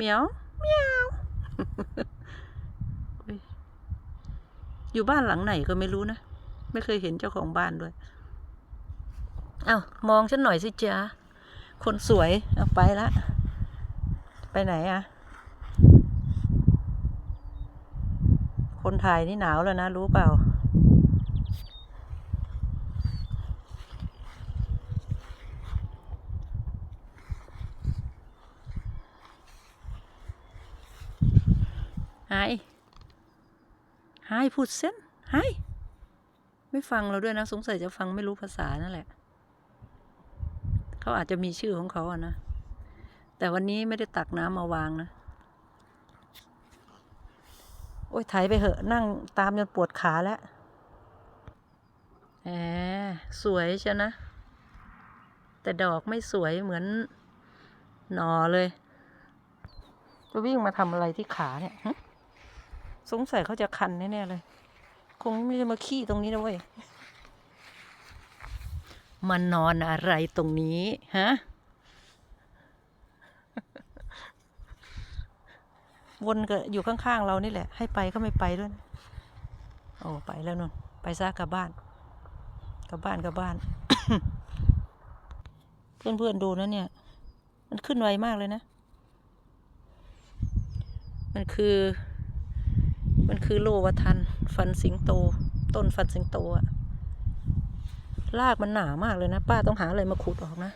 มียวเมียวเฮ้ยอยู่บ้านหลังไหนก็ไม่รู้นะ ไม่เคยเห็นเจ้าของบ้านด้วย เอา้ามองฉันหน่อยสิจ๊ะคนสวย เอาไปละ ไปไหนอะคนถ่ายนี่หนาวแล้วนะ รู้เปล่าายหายพูดเส้นหายไม่ฟังเราด้วยนะ สงสัยจะฟังไม่รู้ภาษานั่นแหละ เขาอาจจะมีชื่อของเขาอะนะ แต่วันนี้ไม่ได้ตักน้ำมาวางนะ โอ้ยไถไปเหอะ นั่งตามจนปวดขาแล้วแหมสวยเชียนะ แต่ดอกไม่สวยเหมือนหนอเลย จะวิ่งมาทำอะไรที่ขาเนี่ย สงสัยเขาจะคันแน่ๆเลย คงไม่ได้มาขี้ตรงนี้นะเว้ยมันนอนอะไรตรงนี้ ฮะ วนก็อยู่ข้างๆเรานี่แหละ ให้ไปก็ไม่ไปด้วยนะโอ้ไปแล้วนุ่นไปซะกลับบ้าน กลับบ้านกลับบ้าน เพื่อนๆดูนะเนี่ย มันขึ้นไวมากเลยนะ มันคือ มันคือโลวทัน ฟันสิงโต ต้นฟันสิงโตอะรากมันหนามากเลยนะ ป้าต้องหาอะไรมาขุดออกนะ